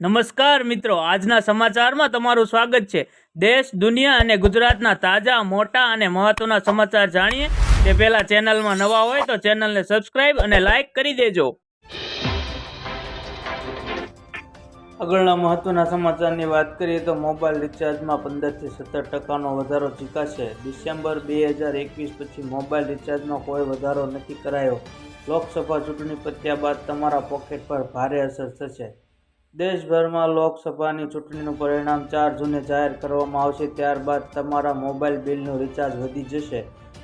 નમસ્કાર મિત્રો, આજના સમાચારમાં તમારું સ્વાગત છે. દેશ, દુનિયા અને ગુજરાતના તાજા, મોટા અને મહત્વના સમાચાર જાણીએ. તે પહેલા ચેનલમાં નવા હોય તો ચેનલને સબસ્ક્રાઇબ અને લાઇક કરી દેજો. આગળના મહત્વના સમાચારની વાત કરીએ તો મોબાઈલ રિચાર્જમાં પંદરથી સત્તર ટકાનો વધારો ચીકાશે. ડિસેમ્બર બે હજાર એકવીસ પછી મોબાઈલ રિચાર્જમાં કોઈ વધારો નથી કરાયો. લોકસભા ચૂંટણી પત્યા બાદ તમારા પોકેટ પર ભારે અસર થશે. દેશભરમાં લોકસભાની ચૂંટણીનું પરિણામ ચાર જૂને જાહેર કરવામાં આવશે, ત્યારબાદ તમારા મોબાઈલ બિલનું રિચાર્જ વધી જશે.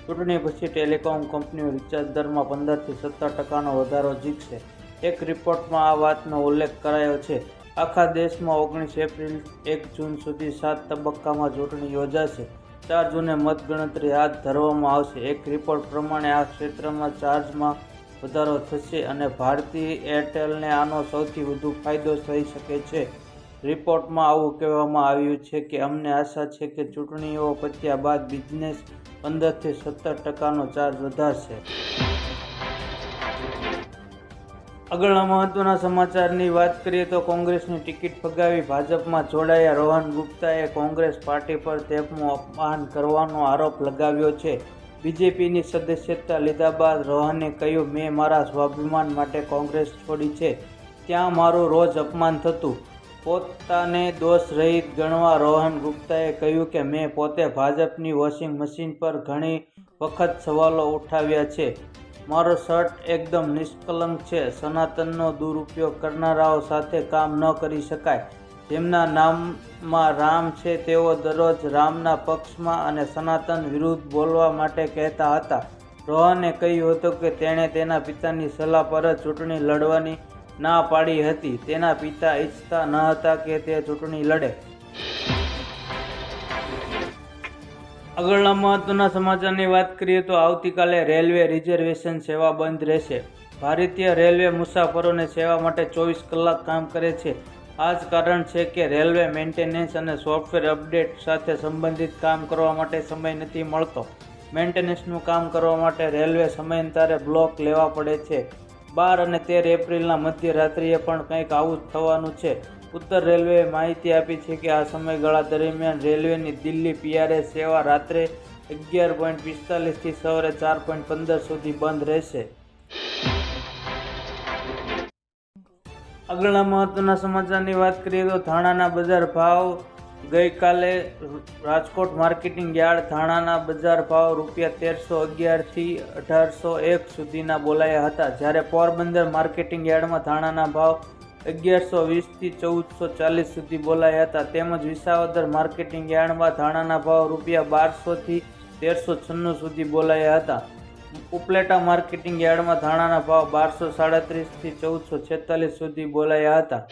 ચૂંટણી પછી ટેલિકોમ કંપનીઓ રિચાર્જ દરમાં પંદરથી સત્તર ટકાનો વધારો જીતશે. એક રિપોર્ટમાં આ વાતનો ઉલ્લેખ કરાયો છે. આખા દેશમાં ઓગણીસ એપ્રિલ એક જૂન સુધી સાત તબક્કામાં ચૂંટણી યોજાશે. ચાર જૂને મતગણતરી હાથ ધરવામાં આવશે. એક રિપોર્ટ પ્રમાણે આ ક્ષેત્રમાં ચાર્જમાં વધારો થશે અને ભારતીય એરટેલને આનો સૌથી વધુ ફાયદો થઈ શકે છે. રિપોર્ટમાં આવું કહેવામાં આવ્યું છે કે અમને આશા છે કે ચૂંટણીઓ પત્યા બાદ બિઝનેસ પંદરથી સત્તર ટકાનો ચાર્જ વધારશે. આગળના મહત્વના સમાચારની વાત કરીએ તો કોંગ્રેસની ટિકિટ ફગાવી ભાજપમાં જોડાયા રોહન ગુપ્તાએ કોંગ્રેસ પાર્ટી પર તેપનું અપમાન કરવાનો આરોપ લગાવ્યો છે. બીજેપીની સદસ્યતા લીધા બાદ રોહને કહ્યું, મેં મારા સ્વાભિમાન માટે કોંગ્રેસ છોડી છે. ત્યાં મારું રોજ અપમાન થતું. પોતાને દોષ રહિત ગણવા રોહન ગુપ્તાએ કહ્યું કે, મેં પોતે ભાજપની વોશિંગ મશીન પર ઘણી વખત સવાલો ઉઠાવ્યા છે. મારો શર્ટ એકદમ નિષ્કલંક છે. સનાતનનો દુરુપયોગ કરનારાઓ સાથે કામ ન કરી શકાય. જેમના નામમાં રામ છે, તેઓ દરરોજ રામના પક્ષમાં અને સનાતન વિરુદ્ધ બોલવા માટે કહેતા હતા. રોહને કહ્યું હતું કે તેણે તેના પિતાની સલાહ પર જ ચૂંટણી લડવાની ના પાડી હતી. તેના પિતા ઈચ્છતા ન હતા કે તે ચૂંટણી લડે. આગળના મહત્વના સમાચારની વાત કરીએ તો આવતીકાલે રેલવે રિઝર્વેશન સેવા બંધ રહેશે. ભારતીય રેલવે મુસાફરોને સેવા માટે ચોવીસ કલાક કામ કરે છે. આ જ કારણ છે કે રેલવે મેન્ટેનન્સ અને સોફ્ટવેર અપડેટ સાથે સંબંધિત કામ કરવા માટે સમય નથી મળતો. મેન્ટેનન્સનું કામ કરવા માટે રેલવે સમયાંતરે બ્લોક લેવા પડે છે. બાર અને તેર એપ્રિલના મધ્યરાત્રિએ પણ કંઈક આવું જ થવાનું છે. ઉત્તર રેલવેએ માહિતી આપી છે કે આ સમયગાળા દરમિયાન રેલવેની દિલ્હી પીઆરએસ સેવા રાત્રે અગિયાર પોઈન્ટ પિસ્તાલીસથી સવારે ચાર પોઈન્ટ પંદર સુધી બંધ રહેશે. આગળના મહત્વના સમાચારની વાત કરીએ તો ધાણાના બજાર ભાવ ગઈકાલે રાજકોટ માર્કેટિંગ યાર્ડ ધાણાના બજાર ભાવ રૂપિયા તેરસો અગિયારથી અઢારસો એક સુધીના બોલાયા હતા. જ્યારે પોરબંદર માર્કેટિંગ યાર્ડમાં ધાણાના ભાવ અગિયારસો વીસથી ચૌદસો ચાલીસ સુધી બોલાયા હતા. તેમજ વિસાવદર માર્કેટિંગ યાર્ડમાં ધાણાના ભાવ રૂપિયા બારસોથી તેરસો છન્નું સુધી બોલાયા હતા. ઉપલેટા માર્કેટિંગ યાર્ડમાં ધાણાના ભાવ બારસો સાડત્રીસથી ચૌદસો છેતાલીસ સુધી બોલાયા હતા.